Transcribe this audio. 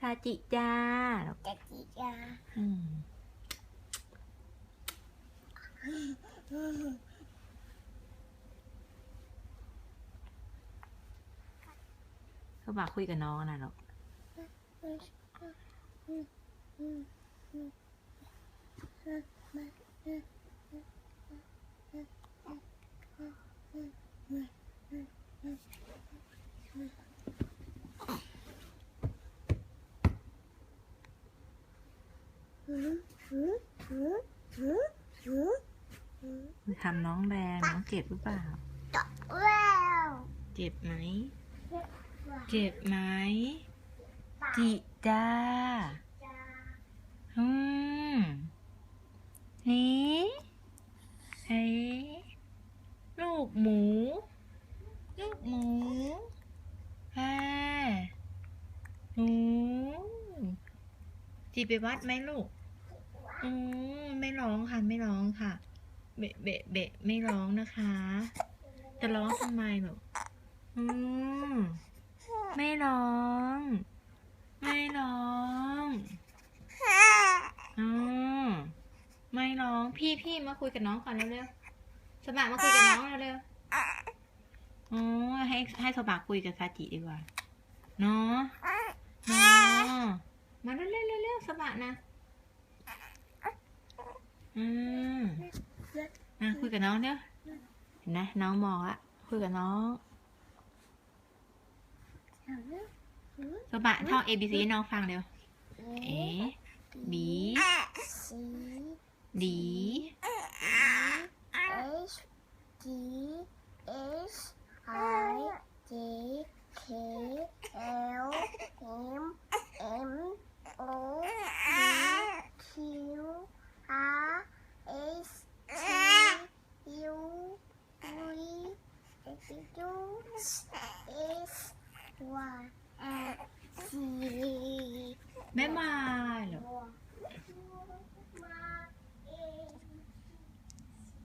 ซาจิจ้าจะจีจ้าอืมเขาบอกคุยกับน้องนะหรอก ทำน้องแรงน้องเจ็บหรือเปล่า เจ็บไหม เจ็บไหม จิจ้าอืมนี่เฮ้ลูกหมู ลูกหมูฮ่าหมูจีไปวัดไหมลูก อืมไม่ร้องค่ะไม่ร้องค่ะ เบะเบะเบะไม่ร้องนะคะ จะร้องทำไมหรออืมไม่ร้อง ไม่ร้องอืมไม่ร้องพี่พี่มาคุยกับน้องก่อนเร็วๆสบะมาคุยกับน้องเร็วๆอ๋อให้ให้สบะคุยกับซาจิดีกว่าเนาะเนาะมาเร็วๆเร็วๆสบะนะ อืมอะคุยกับน้องเด้อเห็นไหมน้องมองอะคุยกับน้องสบะท่อง A B C ให้น้องฟังเร็ว A B ซี D 哦，没嘛。